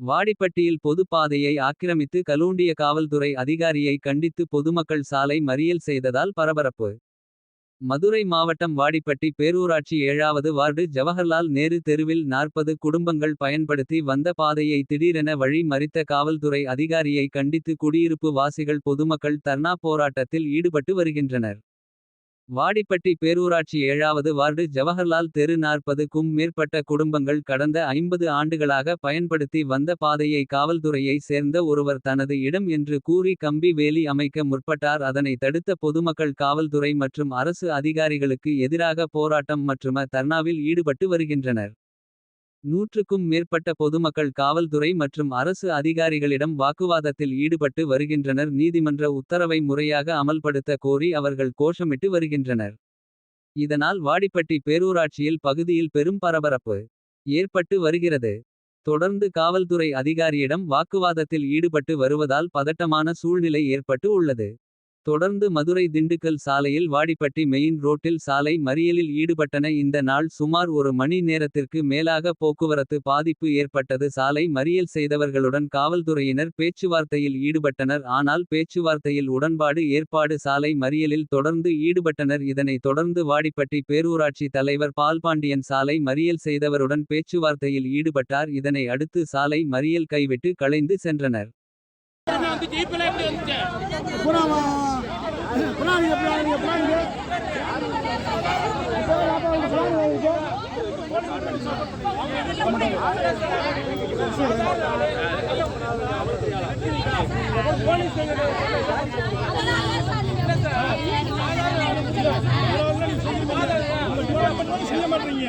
வாடிப்பட்டியில் பொது பாதையை ஆக்கிரமித்து கலூண்டிய காவல்துறை அதிகாரியை கண்டித்து பொதுமக்கள் சாலை மறியல் செய்ததால் பரபரப்பு. மதுரை மாவட்டம் வாடிப்பட்டி பேரூராட்சி ஏழாவது வார்டு ஜவஹர்லால் நேரு தெருவில் 40 குடும்பங்கள் பயன்படுத்தி வந்த பாதையை திடீரென வழி மறித்த காவல்துறை அதிகாரியை கண்டித்து குடியிருப்பு வாசிகள் பொதுமக்கள் தர்ணா போராட்டத்தில் ஈடுபட்டு வருகின்றனர். வாடிப்பட்டி பேரூராட்சி ஏழாவது வார்டு ஜவஹர்லால் தெரு நாற்பதுக்கும் மேற்பட்ட குடும்பங்கள் கடந்த 50 ஆண்டுகளாக பயன்படுத்தி வந்த பாதையை காவல்துறையை சேர்ந்த ஒருவர் தனது இடம் என்று கூறி கம்பி வேலி அமைக்க முற்பட்டார் அதனை தடுத்த பொதுமக்கள் காவல்துறை மற்றும் அரசு அதிகாரிகளுக்கு எதிராக போராட்டம் மற்றும தர்ணாவில் ஈடுபட்டு வருகின்றனர். நூற்றுக்கும் மேற்பட்ட பொதுமக்கள் காவல்துறை மற்றும் அரசு அதிகாரிகளிடம் வாக்குவாதத்தில் ஈடுபட்டு வருகின்றனர். நீதிமன்ற உத்தரவை முறையாக அமல்படுத்த கோரி அவர்கள் கோஷமிட்டு வருகின்றனர். இதனால் வாடிப்பட்டி பேரூராட்சியில் பகுதியில் பெரும் பரபரப்பு. ஏற்பட்டு வருகிறது. தொடர்ந்து காவல்துறை அதிகாரியிடம் வாக்குவாதத்தில் ஈடுபட்டு வருவதால் பதட்டமான சூழ்நிலை ஏற்பட்டு உள்ளது. தொடர்ந்து மதுரை திண்டுக்கல் சாலையில் வாடிப்பட்டி மெயின் ரோட்டில் சாலை மறியலில் ஈடுபட்டன. இந்த நாள் சுமார் ஒரு மணி நேரத்திற்கு மேலாக போக்குவரத்து பாதிப்பு ஏற்பட்டது. சாலை மறியல் செய்தவர்களுடன் காவல்துறையினர் பேச்சுவார்த்தையில் ஈடுபட்டனர். ஆனால் பேச்சுவார்த்தையில் உடன்பாடு ஏற்பாடு சாலை மறியலில் தொடர்ந்து ஈடுபட்டனர். இதனை தொடர்ந்து வாடிப்பட்டி பேரூராட்சி தலைவர் பால்பாண்டியன் சாலை மறியல் செய்தவருடன் பேச்சுவார்த்தையில் ஈடுபட்டார். இதனை அடுத்து சாலை மறியல் கைவிட்டு களைந்து சென்றனர். செய்ய மாட்டீங்க.